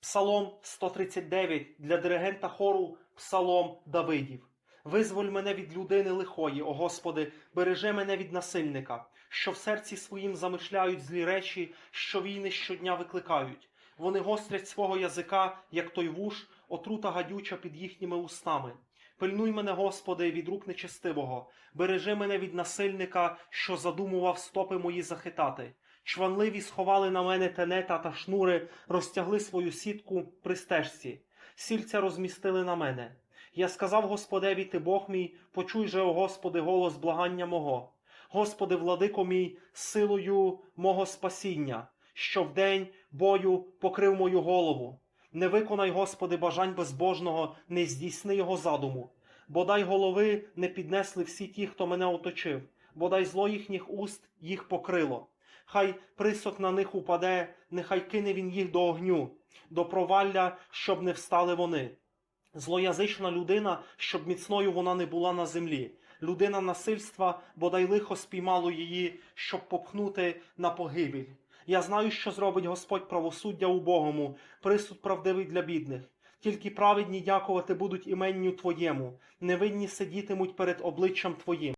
Псалом 139 для диригента хору Псалом Давидів. Визволь мене від людини лихої, о Господи, бережи мене від насильника, що в серці своїм замишляють злі речі, що війни щодня викликають. Вони гострять свого язика, як той вуш, отрута гадюча під їхніми устами. Пильнуй мене, Господи, від рук нечестивого, бережи мене від насильника, що задумував стопи мої захитати. Чванливі сховали на мене тенета та шнури, розтягли свою сітку при стежці. Сільця розмістили на мене. Я сказав Господеві, ти Бог мій, почуй же, о Господи, голос благання мого. Господи, владико мій, силою мого спасіння, що в день бою покрив мою голову. Не виконай, Господи, бажань безбожного, не здійсни його задуму. Бодай голови не піднесли всі ті, хто мене оточив, бодай зло їхніх уст їх покрило. Хай присок на них упаде, нехай кине він їх до огню, до провалля, щоб не встали вони. Злоязична людина, щоб міцною вона не була на землі. Людина насильства, бодай лихо спіймало її, щоб попхнути на погибель. Я знаю, що зробить Господь правосуддя убогому, присуд правдивий для бідних. Тільки праведні дякувати будуть іменню Твоєму, невинні сидітимуть перед обличчям Твоїм.